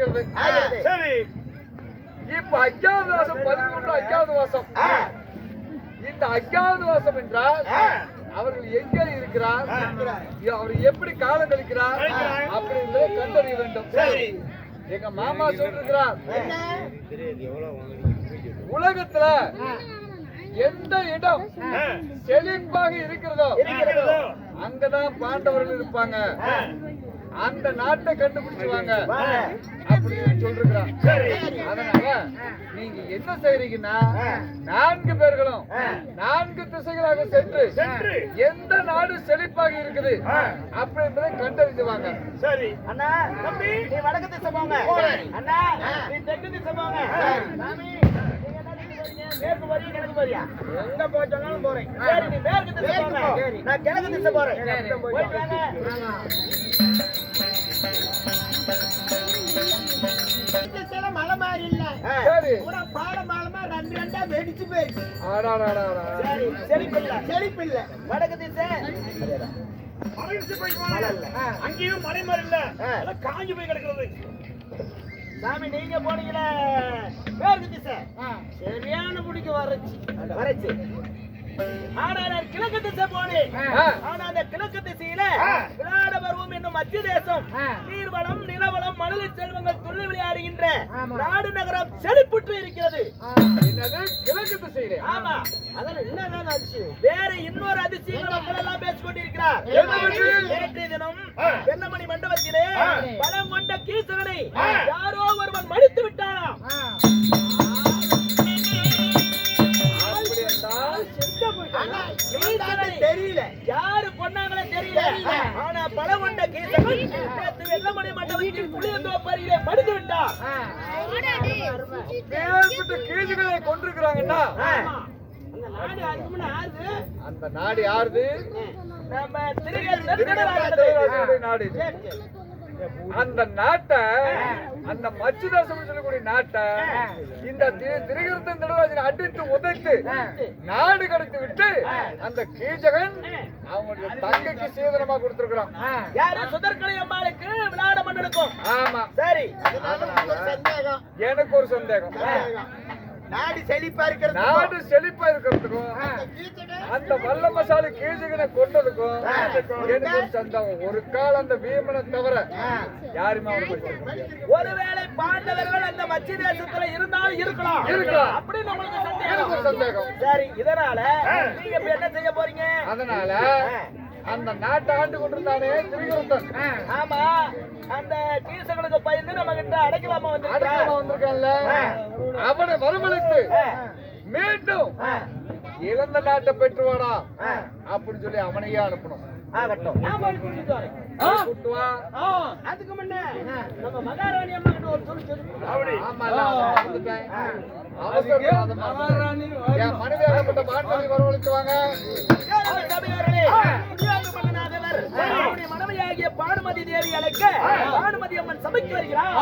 ஆகிறது ஆகிறது. சரி இப்ப அஞ்சாவது வாசம் பதிமூன்று அஞ்சாவது வாசம். இந்த அஞ்சாவது வாசம் என்றால். அவர்கள் எங்கே இருக்கிறார். அவர் எப்படி காலம் கழிக்கிறார். அப்படின்றதை கண்டறிய வேண்டும் சரி எங்க மாமா சொல்லிருக்கிறார் என்ன? உலகத்துல எந்த இடம். செழிப்பாக இருக்கிறதோ. அங்கதான் பாண்டவர்கள் இருப்பாங்க. அந்த நாட்டை கண்டுபிடிச்சுவாங்க. வாங்க. அப்படின்னு சொல்றான் சரி. அதனால நீங்க என்ன செய்றீங்கன்னா நான்கு பேர்களும் நான்கு திசைகளாக சென்று சென்று. எந்த நாடு செழிப்பாக இருக்குது ஆ. அப்படி என்பதை கண்டறிந்து வாங்க சரி. அண்ணா தம்பி. நீ வடக்கு திசை போங்க. போறேன். அண்ணா நீ தெற்கு திசை போங்க. சாமி? மேற்கு போறியா கிழக்கு போறியா? எங்க போறேன். சரி நீ மேற்கு திசை போங்க. நான் கிழக்கு திசை போறேன். போயிட்டு வாங்க. மலை மாதிரி இல்ல. சரி. கூட பாலம் பாலமா ரெண்டு ரெண்டா வெடிச்சு போயிடுச்சு. செழிப்பில்ல செழிப்பில்ல வடக்கு திசை. மறைச்சு போயிட்டு வாங்க. அங்கேயும் மலை மாதிரி இல்ல. காஞ்சு போய் கிடக்கிறது. சாமி நீங்க போனீங்களே. மேற்கு திசை. சரியான முடிக்கு வரச்சு வரச்சு ஆனா நான் கிழக்கு திசை போனேன். ஆனா அந்த கிழக்கு திசையில பருவம் என்னும் மத்திய தேசம். மணலில் செல்வங்கள் துள்ளி விளையாடுகின்ற நாடு நகரம் செழிப்புற்று இருக்கிறது. என்னது? கிழக்கு திசையிலே. ஆமா. அதெல்லாம் என்னதான் அதிசயம். வேற இன்னொரு அதிசயங்கள் மக்கள் எல்லாம் பேசிக் கொண்டிருக்கிறார் என்னது? நேற்றைய தினம். வெள்ளமணி மண்டபத்திலே. பலம் கொண்ட கீசகனை. யாரோ ஒருவன் மடித்து விட்டானாம். அப்படி என்றால் கீசகனை தெரியல. யாரு கொண்டாங்களே தெரியல. ஆனா பலம் கொண்ட கீசகன் வெள்ளமணி மண்டபத்தில் மடித்து விட்டான் மேற்பட்ட கீழ்களை கொண்டிருக்கிறாங்கன்னா. அந்த நாடு அதுக்குமுன்ன யாரு? அந்த நாடு யாருது? நம்ம நாடு. அந்த நாட்டை அந்த மச்சுதாசம் சொல்லக்கூடிய நாட்டை இந்த திரிகிருத்தன் திருவாஜனை அடித்து உதைத்து நாடு கடத்தி விட்டு அந்த கீஜகன் அவங்களுடைய தங்கைக்கு சீதனமா கொடுத்திருக்கிறான். யாரு? சுதற்கலை அம்மாளுக்கு விளையாட மன்னனுக்கும். ஆமா. சரி. எனக்கு ஒரு சந்தேகம். நாடு செழிப்பா இருக்கிறது நாடு செழிப்பா இருக்கிறதுக்கும் அந்த வல்லமசாலி கீஜகனை கொண்டதுக்கும் எனக்கு ஒரு சந்தேகம் ஒரு கால் அந்த வீமனை தவிர யாருமே. ஒருவேளை பாண்டவர்கள் அந்த மத்திய தேசத்துல இருந்தாலும் இருக்கலாம். இருக்கலாம். எனக்கு ஒரு சந்தேகம். சந்தேகம். சரி இதனால நீங்க இப்ப என்ன செய்ய போறீங்க? அதனால அந்த நாட்டை ஆண்டு கொண்டிருந்தானே திரிகுருத்தன் ஆமா அந்த நம்ம கிட்ட அடைக்கலாமா அடக்கமா வந்து வந்திருக்கான்ல. அவனை வரவழைத்து மீண்டும் இழந்த நாட்டை பெற்றுவாடா அப்படின்னு சொல்லி அவனையே அனுப்பணும். அதுக்கு முன்ன நம்ம மகாராணி அம்மா கிட்ட ஒரு சொல்லி. சொல்லி ஆமா இல்ல, அதை மறந்துட்டேன். அவசரப்படாத என் மனைவி ஆகப்பட்ட தேவி அழைக்க பானுமதி அம்மன் சபைக்கு வருகிறார்.